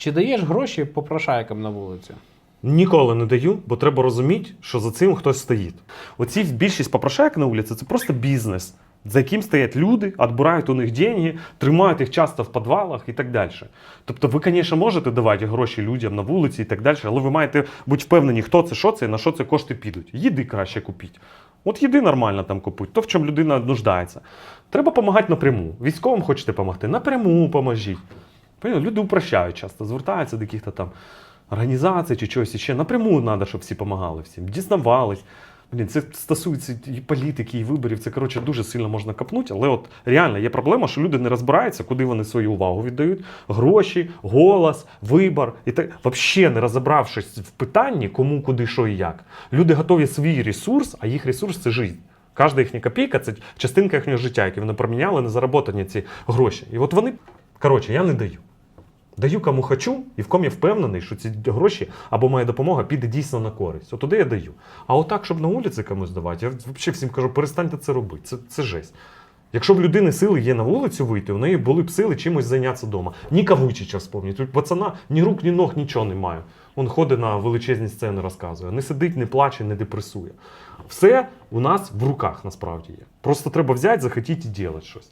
Чи даєш гроші попрошайкам на вулиці? Ніколи не даю, бо треба розуміти, що за цим хтось стоїть. Оці більшість попрошаєк на вулиці це просто бізнес, за яким стоять люди, відбирають у них деньги, тримають їх часто в підвалах і так далі. Тобто, ви, звісно, можете давати гроші людям на вулиці і так далі, але ви маєте бути впевнені, хто це, що це на що це кошти підуть. Їди краще купіть. От їди нормально там купить, то в чому людина нуждається. Треба допомагати напряму. Військовим хочете допомогти, напряму поможіть. Люди упрощають часто, звертаються до яких-то там організацій чи чогось ще. Напряму треба, щоб всі допомагали всім, дізнавались. Блін, це стосується і політики, і виборів. Це коротше дуже сильно можна капнути. Але от реально є проблема, що люди не розбираються, куди вони свою увагу віддають. Гроші, голос, вибор. І так взагалі не розібравшись в питанні, кому, куди, що і як. Люди готові свій ресурс, а їх ресурс це життя. Кожна їхня копійка це частинка їхнього життя, яке вони проміняли на зароботані ці гроші. І от вони, коротше, я не даю. Даю кому хочу, і в кому я впевнений, що ці гроші або моя допомога піде дійсно на користь. От туди я даю. А отак, щоб на вулиці комусь давати, я взагалі всім кажу, перестаньте це робити. Це, це жесть. Якщо в людини сили є на вулицю вийти, у неї були б сили чимось зайнятися вдома. Ні Кавучича вспомніть. Тут пацана ні рук, ні ног, нічого немає. Він ходить на величезні сцени, розказує. Не сидить, не плаче, не депресує. Все у нас в руках насправді є. Просто треба взяти, захотіти і робити щось.